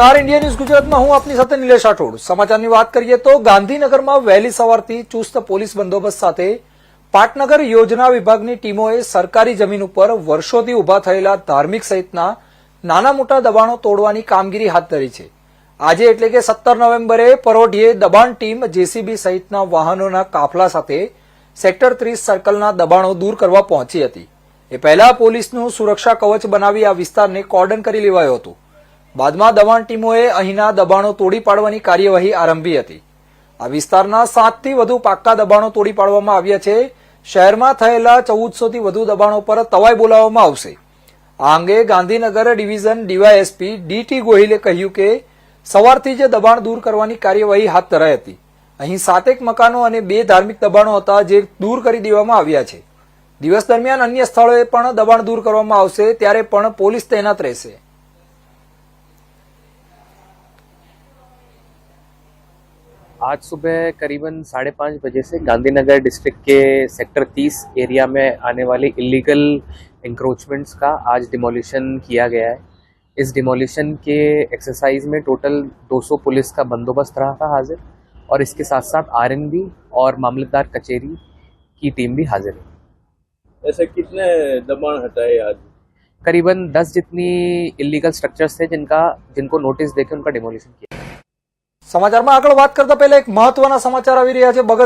નમસ્કાર India news ગુજરાતમાં, હું આપની સાથે નિલેશ રાઠોડ. સમાચારની વાત કરીએ તો ગાંધીનગરમાં વહેલી સવારથી ચુસ્ત પોલીસ બંદોબસ્ત સાથે પાટનગર યોજના વિભાગની ટીમોએ સરકારી જમીન ઉપર વર્ષોથી ઊભા થયેલા ધાર્મિક સહિતના નાના મોટા દબાણો તોડવાની કામગીરી હાથ ધરી છે. આજે એટલે કે સત્તર નવેમ્બરે પરોઢીએ દબાણ ટીમ જેસીબી સહિતના વાહનોના કાફલા સાથે સેક્ટર ત્રીસ સર્કલના દબાણો દૂર કરવા પહોંચી હતી. એ પહેલા પોલીસનું સુરક્ષા કવચ બનાવી આ વિસ્તારને કોર્ડન કરી લેવાયો હતો. બાદમાં દબાણ ટીમોએ અહીંના દબાણો તોડી પાડવાની કાર્યવાહી આરંભી હતી. આ વિસ્તારના સાતથી વધુ પાક્કા દબાણો તોડી પાડવામાં આવ્યા છે. શહેરમાં થયેલા ચૌદસોથી વધુ દબાણો પર તવાઈ બોલાવવામાં આવશે. આ અંગે ગાંધીનગર ડિવિઝન ડીવાયએસપી ડીટી ગોહિલે કહ્યું કે, સવારથી જ દબાણ દૂર કરવાની કાર્યવાહી હાથ ધરાઈ હતી. અહીં સાતેક મકાનો અને બે ધાર્મિક દબાણો હતા જે દૂર કરી દેવામાં આવ્યા છે. દિવસ દરમિયાન અન્ય સ્થળોએ પણ દબાણ દૂર કરવામાં આવશે, ત્યારે પણ પોલીસ તૈનાત રહેશે. आज सुबह करीबन साढ़े पाँच बजे से गांधीनगर डिस्ट्रिक्ट के सेक्टर 30 एरिया में आने वाले इलीगल इंक्रोचमेंट्स का आज डिमोलिशन किया गया है। इस डिमोलिशन के एक्सरसाइज में टोटल 200 पुलिस का बंदोबस्त रहा था हाजिर और इसके साथ साथ आरएनबी और मामलतदार कचेरी की टीम भी हाजिर है। ऐसे कितने दबाण हटाए आज? करीबन 10 जितनी इलीगल स्ट्रक्चर्स थे जिनका जिनको नोटिस देके उनका डिमोलिशन किया। સમાચારમાં આગળ વાત કરતા પહેલા એક મહત્વના સમાચાર આવી રહ્યા છે. બગસ